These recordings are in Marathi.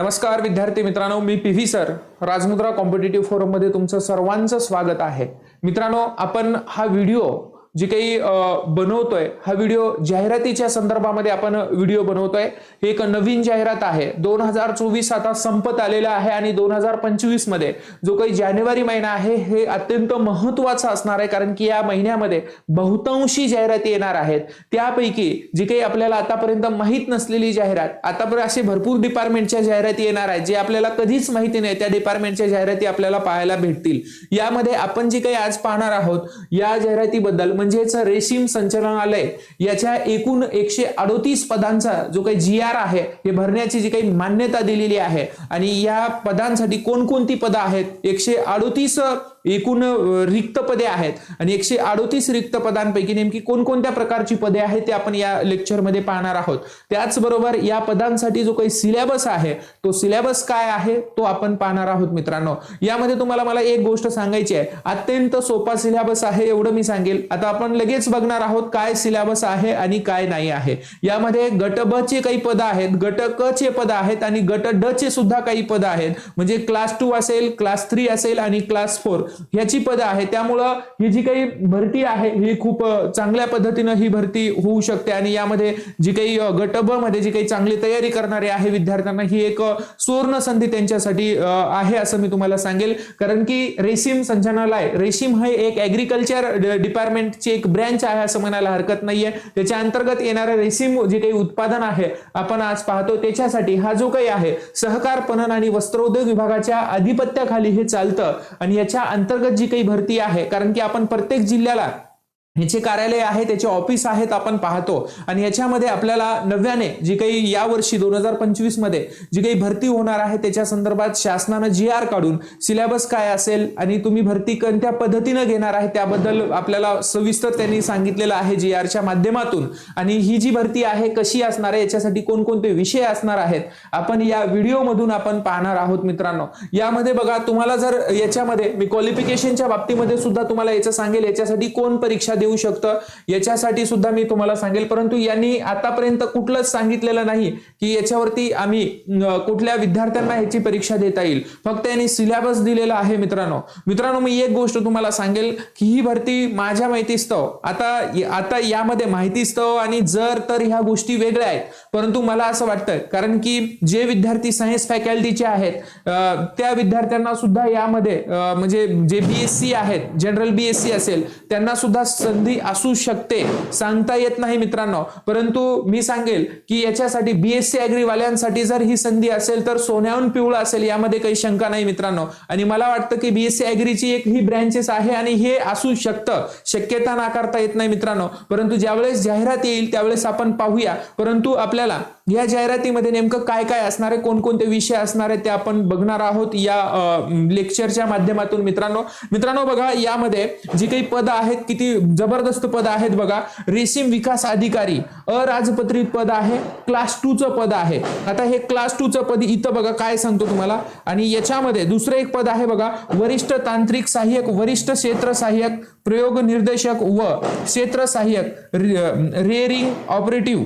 नमस्कार विद्यार्थी मित्रांनो मी P V sir Rajmudra competitive फोरममध्ये तुमचं सर्वांचं स्वागत आहे. मित्रांनो आपण हा व्हिडिओ जी काही बनवतोय हा व्हिडिओ जाहिरातीच्या संदर्भामध्ये आपण व्हिडिओ बनवतोय. ही एक नवीन जाहिरात आहे. दोन हजार चोवीस आता संपत आलेला आहे आणि दोन हजार पंचवीसमध्ये जो काही जानेवारी महिना आहे हे अत्यंत महत्त्वाचा असणार आहे. कारण की या महिन्यामध्ये बहुतांशी जाहिराती येणार आहेत. त्यापैकी जी काही आपल्याला आतापर्यंत माहीत नसलेली जाहिरात आतापर्यंत असे भरपूर डिपार्टमेंटच्या जाहिराती येणार आहेत जे आपल्याला कधीच माहिती नाही. त्या डिपार्टमेंटच्या जाहिराती आपल्याला पाहायला भेटतील. यामध्ये आपण जी काही आज पाहणार आहोत या जाहिरातीबद्दल म्हणजेच रेशीम संचालनालय याच्या एकूण एकशे अडोतीस पदांचा जो काही जी आर आहे हे भरण्याची जी काही मान्यता दिलेली आहे. आणि या पदांसाठी कोणकोणती पदं आहेत? एकशे अडोतीस एकूण रिक्त पदे आहेत. आणि एकशे अडोतीस रिक्त पदांपैकी नेमकी कोणकोणत्या प्रकारची पदे आहेत ते आपण या लेक्चरमध्ये पाहणार आहोत. त्याचबरोबर या पदांसाठी जो काही सिलेबस आहे तो सिलेबस काय आहे तो आपण पाहणार आहोत मित्रांनो. यामध्ये तुम्हाला मला एक गोष्ट सांगायची आहे. अत्यंत सोपा सिलेबस आहे एवढं मी सांगेल. आता आपण लगेच बघणार आहोत काय सिलेबस आहे आणि काय नाही आहे. यामध्ये गट ब चे काही पद आहेत गट क चे पद आहेत आणि गट ड चे सुद्धा काही पद आहेत. म्हणजे क्लास टू असेल क्लास थ्री असेल आणि क्लास फोर. ह्याची पदं आहेत. त्यामुळं ही जी काही भरती आहे ही खूप चांगल्या पद्धतीनं ही भरती होऊ शकते आणि यामध्ये जी काही गटबमध्ये जी काही चांगली तयारी करणारे आहे विद्यार्थ्यांना ही एक सुवर्ण संधी त्यांच्यासाठी आहे असं मी तुम्हाला सांगेल. कारण की रेशीम संचालनालय रेशीम हे एक ऍग्रिकल्चर डिपार्टमेंटची एक ब्रँच आहे असं म्हणायला हरकत नाहीये. त्याच्या अंतर्गत येणारं रेशीम जे काही उत्पादन आहे आपण आज पाहतो त्याच्यासाठी हा जो काही आहे सहकार पणन आणि वस्त्रोद्योग विभागाच्या अधिपत्याखाली हे चालतं. आणि याच्या अंतर्गत जी काही भरती आहे कारण की आपण प्रत्येक जिल्ह्याला ह्याचे कार्यालय आहे त्याचे ऑफिस आहेत आपण पाहतो. आणि याच्यामध्ये आपल्याला नव्याने जी काही या वर्षी दोन हजार पंचवीसमध्ये जी काही भरती होणार आहे त्याच्या संदर्भात शासनानं जी आर काढून सिलेबस काय असेल आणि तुम्ही भरती कोणत्या पद्धतीनं घेणार आहे त्याबद्दल आपल्याला सविस्तर त्यांनी सांगितलेलं आहे जी आरच्या माध्यमातून. आणि ही जी भरती आहे कशी असणार आहे याच्यासाठी कोणकोणते विषय असणार आहेत आपण या व्हिडिओमधून आपण पाहणार आहोत मित्रांनो. यामध्ये बघा तुम्हाला जर याच्यामध्ये मी क्वालिफिकेशनच्या बाबतीमध्ये सुद्धा तुम्हाला याचं सांगेल याच्यासाठी कोण परीक्षा देऊ शकतं. याच्यासाठी सुद्धा मी तुम्हाला सांगेल परंतु यांनी आतापर्यंत कुठलंच सांगितलेलं नाही की याच्यावरती आम्ही कुठल्या विद्यार्थ्यांना ह्याची परीक्षा देता येईल. फक्त यांनी सिलेबस दिलेला आहे मित्रांनो. मित्रांनो मी एक गोष्ट तुम्हाला सांगेल की ही भरती माझ्या माहितीस्तव आता आता यामध्ये माहितीस्तव आणि जर तर ह्या गोष्टी वेगळ्या आहेत. परंतु मला असं वाटतं कारण की जे विद्यार्थी सायन्स फॅकल्टीचे आहेत त्या विद्यार्थ्यांना सुद्धा यामध्ये म्हणजे जे बीएससी आहेत जनरल बीएससी असेल त्यांना सुद्धा संधी असू शकते. सांगता येत नाही मित्रांनो. परंतु मी सांगेल की याच्यासाठी बीएससी अॅग्रीवाल्यांसाठी जर ही संधी असेल तर सोन्याहून पिवळं असेल यामध्ये काही शंका नाही मित्रांनो. आणि मला वाटतं की बीएससी अॅग्रीची एक ही ब्रँचेस आहे आणि हे असू शकतं. शक्यता नाकारता येत नाही मित्रांनो. परंतु ज्यावेळेस जाहिरात येईल त्यावेळेस आपण पाहूया. परंतु आपल्याला या जाहिरातीमध्ये नेमकं काय काय असणार आहे कोणकोणते विषय असणार आहेत ते आपण बघणार आहोत या लेक्चरच्या माध्यमातून मित्रांनो. मित्रांनो बघा यामध्ये जी काही पद आहेत किती जबरदस्त पद आहेत बघा. रेशीम विकास अधिकारी अराजपत्रित पद आहे क्लास टूचं पद आहे. आता हे क्लास टूचं पद इथं बघा काय सांगतो तुम्हाला. आणि याच्यामध्ये दुसरं एक पद आहे बघा वरिष्ठ तांत्रिक सहाय्यक वरिष्ठ क्षेत्र सहाय्यक प्रयोग निर्देशक व क्षेत्र सहाय्यक रेअरिंग ऑपरेटिव्ह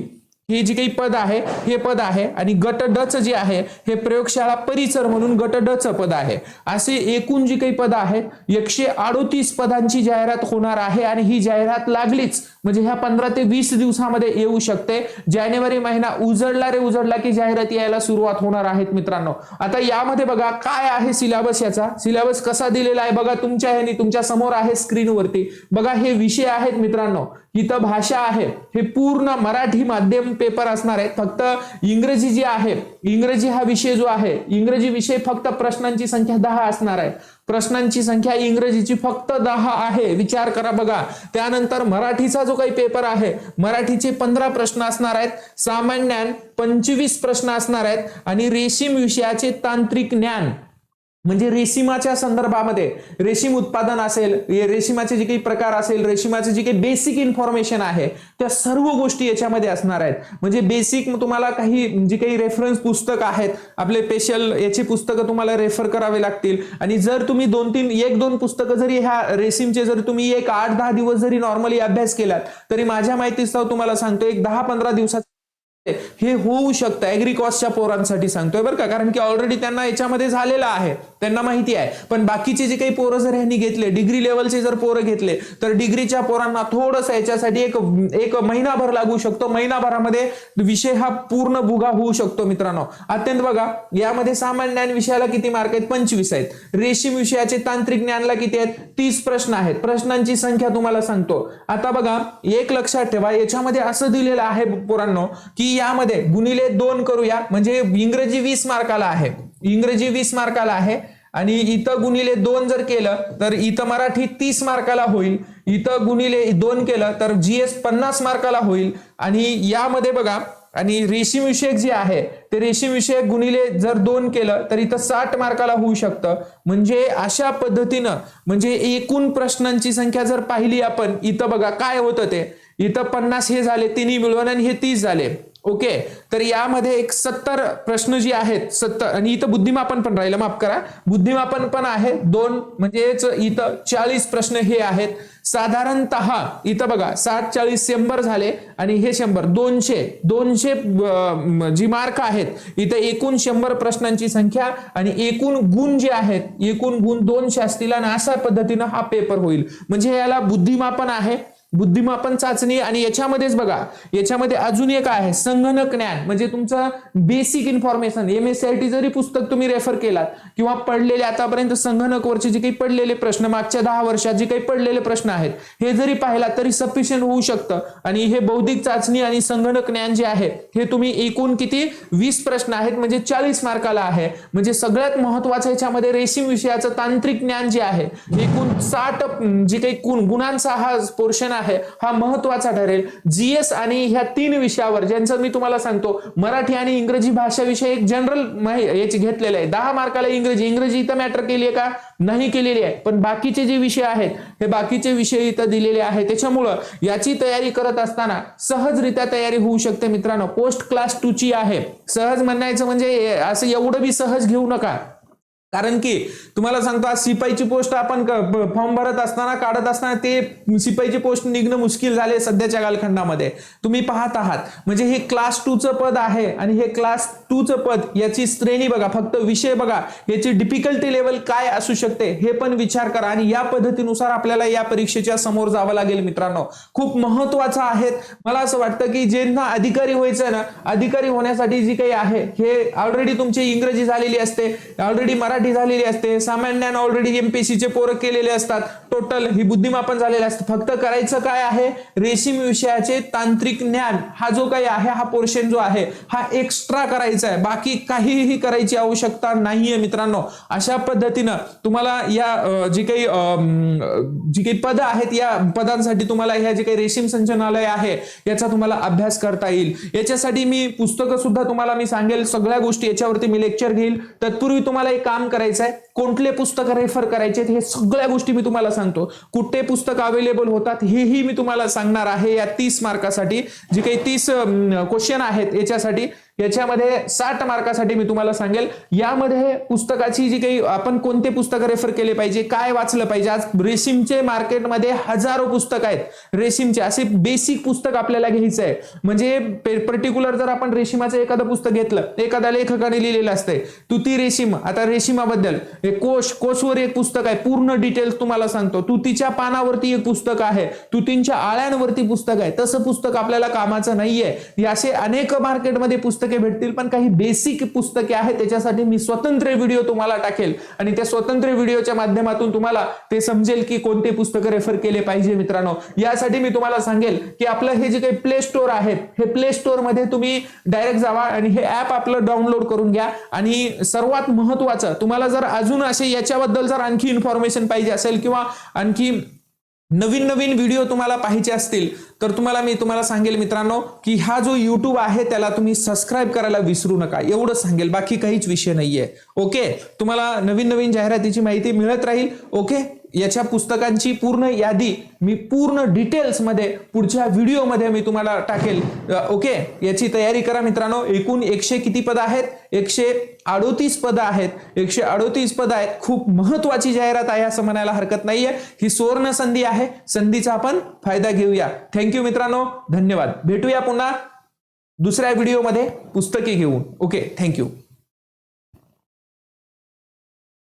हे जे काही पद आहे हे पद आहे आणि गट डच जे आहे हे प्रयोगशाळा परिसर म्हणून गट डच पद आहे. असे एकूण जी काही पद आहेत एकशे अडोतीस पदांची जाहिरात होणार आहे आणि ही जाहिरात लागलीच म्हणजे ह्या पंधरा ते वीस दिवसामध्ये येऊ शकते. जानेवारी महिना उजडला रे उजडला की जाहिरात यायला सुरुवात होणार आहेत मित्रांनो. आता यामध्ये बघा काय आहे सिलेबस याचा? सिलेबस कसा दिलेला आहे? बघा तुमच्या ह्यानी तुमच्यासमोर आहे स्क्रीनवरती. बघा हे विषय आहेत मित्रांनो. इथं भाषा आहे. हे पूर्ण मराठी माध्यम पेपर असणार आहे. फक्त इंग्रजी जी आहे इंग्रजी हा विषय जो आहे इंग्रजी विषय फक्त प्रश्नांची संख्या दहा असणार आहे. प्रश्नांची संख्या इंग्रजीची फक्त दहा आहे. विचार करा बघा. त्यानंतर मराठीचा जो काही पेपर आहे मराठीचे पंधरा प्रश्न असणार आहेत. सामान्य पंचवीस प्रश्न असणार आहेत. आणि रेशीम विषयाचे तांत्रिक ज्ञान. म्हणजे रेशीमाच्या संदर्भामध्ये रेशीम उत्पादन असेल रेशीमाचे जे काही प्रकार असेल रेशीमाचे जे काही बेसिक इन्फॉर्मेशन आहे त्या सर्व गोष्टी याच्यामध्ये असणार आहेत. म्हणजे बेसिक तुम्हाला काही जे काही रेफरन्स पुस्तक आहेत आपले स्पेशल याची पुस्तकं तुम्हाला रेफर करावे लागतील. आणि जर तुम्ही दोन तीन एक दोन पुस्तकं जरी ह्या रेशीमचे जर तुम्ही एक आठ दहा दिवस जरी नॉर्मली अभ्यास केलात तरी माझ्या माहितीस्तव तुम्हाला सांगतो एक दहा पंधरा दिवसात हे होऊ शकतं. ऍग्रिकॉसच्या पोरांसाठी सांगतोय बरं का कारण की ऑलरेडी त्यांना याच्यामध्ये झालेलं आहे. त्यांना माहिती आहे. पण बाकीचे जे काही पोरं जर ह्यांनी घेतले डिग्री लेवलचे जर पोरं घेतले तर डिग्रीच्या पोरांना थोडंसं याच्यासाठी एक एक महिनाभर लागू शकतो. महिनाभरामध्ये विषय हा पूर्ण भुगा होऊ शकतो मित्रांनो. अत्यंत बघा यामध्ये सामान्य ज्ञान विषयाला किती मार्क आहेत? पंचवीस आहेत. रेशीम विषयाचे तांत्रिक ज्ञानला किती आहेत? तीस प्रश्न आहेत. प्रश्नांची संख्या तुम्हाला सांगतो. आता बघा एक लक्षात ठेवा याच्यामध्ये असं दिलेलं आहे पोरांनो की यामध्ये गुणिले दोन करूया म्हणजे इंग्रजी वीस मार्काला आहे. इंग्रजी वीस मार्काला आहे आणि इथं गुणिले दोन जर केलं तर इथं मराठी तीस मार्काला होईल. इथं गुणिले दोन केलं तर जीएस पन्नास मार्काला होईल. आणि यामध्ये बघा आणि रेशीम विषयक जे आहे ते रेशीम विषयक गुणिले जर दोन केलं तर इथं साठ मार्काला होऊ शकतं. म्हणजे अशा पद्धतीनं म्हणजे एकूण प्रश्नांची संख्या जर पाहिली आपण इथं बघा काय होतं ते. इथं पन्नास हे झाले तिन्ही मिळून आणि हे तीस झाले. ओके तर यामध्ये एक सत्तर प्रश्न जे आहेत सत्तर आणि इथं बुद्धिमापन पण राहिलं माफ करा. बुद्धिमापन पण आहे दोन म्हणजेच इथं चाळीस प्रश्न हे आहेत. साधारणतः इथं बघा सात चाळीस शंभर झाले आणि हे शंभर दोनशे दोनशे जी मार्क आहेत इथं एकूण शंभर प्रश्नांची संख्या आणि एकूण गुण जे आहेत एकूण गुण दोनशे असतील आणि अशा पद्धतीनं हा पेपर होईल. म्हणजे याला बुद्धिमापन आहे. बुद्धिमापन चाचणी आणि याच्यामध्येच बघा याच्यामध्ये अजून एक आहे संगणक ज्ञान. म्हणजे तुमचं basic information M S C I T जरी पुस्तक तुम्ही रेफर केलात किंवा पडलेले आतापर्यंत संगणकवरचे जे काही पडलेले प्रश्न मागच्या दहा वर्षात जे काही पडलेले प्रश्न आहेत हे जरी पाहिला तरी सफिशियंट होऊ शकतं. आणि हे बौद्धिक चाचणी आणि संगणक ज्ञान जे आहे हे तुम्ही एकूण किती? वीस प्रश्न आहेत म्हणजे चाळीस मार्काला आहे. म्हणजे सगळ्यात महत्वाचं याच्यामध्ये रेशीम विषयाचं तांत्रिक ज्ञान जे आहे एकूण साठ जे काही गुणांचा हा पोर्शन आहे हा महत्त्वाचा ठरेल. जीएस आणि ह्या तीन विषयावर ज्यांचं मी तुम्हाला सांगतो मराठी आणि इंग्रजी भाषाविषयी एक जनरल याची घेतलेलं आहे. दहा मार्काला इंग्रजी. इंग्रजी इथं मॅटर केली आहे का? नाही केलेली आहे. पण बाकीचे जे विषय आहेत हे बाकीचे विषय इथं दिलेले आहेत. त्याच्यामुळं याची तयारी करत असताना सहजरित्या तयारी होऊ शकते मित्रांनो. पोस्ट क्लास टू ची आहे. सहज म्हणायचं म्हणजे असं एवढं बी सहज घेऊ नका. कारण की तुम्हाला सांगतो आज सिपाईची पोस्ट आपण फॉर्म भरत असताना काढत असताना ते सिपाईची पोस्ट निघणं मुश्किल झाले सध्याच्या कालखंडामध्ये. तुम्ही पाहत आहात. म्हणजे हे क्लास च पद आहे आणि हे क्लास च पद याची श्रेणी बघा फक्त विषय बघा याची डिफिकल्टी लेवल काय असू शकते हे पण विचार करा आणि या पद्धतीनुसार आपल्याला या परीक्षेच्या समोर जावं लागेल मित्रांनो. खूप महत्वाचं आहे. मला असं वाटतं की ज्यांना अधिकारी व्हायचं ना अधिकारी होण्यासाठी जी काही आहे हे ऑलरेडी तुमची इंग्रजी झालेली असते. ऑलरेडी मराठी झालेली असते. सामान्य ज्ञान ऑलरेडी एमपीसी चे पोरं केलेले असतात. टोटल ही बुद्धिमापन झालेले असतं. फक्त करायचं काय आहे? रेशीम विषयाचे तांत्रिक ज्ञान. हा जो काही आहे हा पोर्शन जो आहे हा एक्स्ट्रा करायचा आहे. बाकी काहीही करायची आवश्यकता नाहीये मित्रांनो. अशा पद्धतीनं तुम्हाला या जी काही अं, जी काही पद आहेत या पदांसाठी तुम्हाला ह्या जे काही रेशीम संचनालय आहे याचा तुम्हाला अभ्यास करता येईल. याच्यासाठी मी पुस्तकं सुद्धा तुम्हाला मी सांगेल. सगळ्या गोष्टी याच्यावरती मी लेक्चर घेईल. तत्पूर्वी तुम्हाला एक काम करायचं आहे कोणते पुस्तक रेफर करायचे हे सगळ्या गोष्टी मी तुम्हाला सांगतो. कुठे पुस्तक अवेलेबल होतात हेही मी तुम्हाला सांगणार आहे या तीस मार्कासाठी जे काही तीस क्वेश्चन आहेत याच्यासाठी याच्यामध्ये साठ मार्कासाठी मी तुम्हाला सांगेल. यामध्ये पुस्तकाची जी काही आपण कोणते पुस्तक रेफर केले पाहिजे काय वाचलं पाहिजे आज रेशीमचे मार्केटमध्ये हजारो पुस्तक आहेत. रेशीमचे असे बेसिक पुस्तक आपल्याला घ्यायचं आहे. म्हणजे पर्टिक्युलर जर आपण रेशीमाचं एखादं पुस्तक घेतलं एखाद्या लेखकाने लिहिलेलं असतंय तुती रेशीम आता रेशीमाबद्दल कोश कोशवर एक पुस्तक आहे पूर्ण डिटेल्स तुम्हाला सांगतो. तुतीच्या पानावरती एक पुस्तक आहे तुतींच्या आळ्यांवरती पुस्तक आहे तसं पुस्तक आपल्याला कामाचं नाहीये. असे अनेक मार्केटमध्ये पुस्तक पुस्तके भेटतील पण काही बेसिक पुस्तके आहेत त्याच्यासाठी मी स्वतंत्र व्हिडिओ तुम्हाला टाकेल. आणि त्या स्वतंत्र व्हिडिओच्या माध्यमातून तुम्हाला ते समजेल की कोणते पुस्तकं रेफर केले पाहिजे मित्रांनो. यासाठी मी तुम्हाला सांगेल की आपलं हे जे काही प्ले स्टोअर आहे हे प्ले स्टोअरमध्ये तुम्ही डायरेक्ट जावा आणि हे ऍप आपलं डाउनलोड करून घ्या. आणि सर्वात महत्वाचं तुम्हाला जर अजून असे याच्याबद्दल जर आणखी इन्फॉर्मेशन पाहिजे असेल किंवा आणखी नवीन नवीन व्हिडिओ तुम्हाला पाहिजे असतील तर तुम्हाला मी तुम्हाला सांगेल मित्रांनो की हा जो युट्यूब आहे त्याला तुम्ही सबस्क्राईब करायला विसरू नका. एवढं सांगेल बाकी काहीच विषय नाहीये. ओके तुम्हाला नवीन नवीन जाहिरातीची माहिती मिळत राहील. ओके याच्या पुस्तकांची पूर्ण यादी मी पूर्ण डिटेल्समध्ये पुढच्या व्हिडिओमध्ये मी तुम्हाला टाकेल. ओके याची तयारी करा मित्रांनो. एकूण एकशे किती पदं आहेत? एकशे अडोतीस पदं आहेत. एकशे अडोतीस पदं आहेत. खूप महत्वाची जाहिरात आहे असं म्हणायला हरकत नाहीये. ही सुवर्ण संधी आहे. संधीचा आपण फायदा घेऊया. थँक्यू मित्रांनो. धन्यवाद. भेटूया पुन्हा दुसऱ्या व्हिडिओमध्ये पुस्तके घेऊन. Okay thank you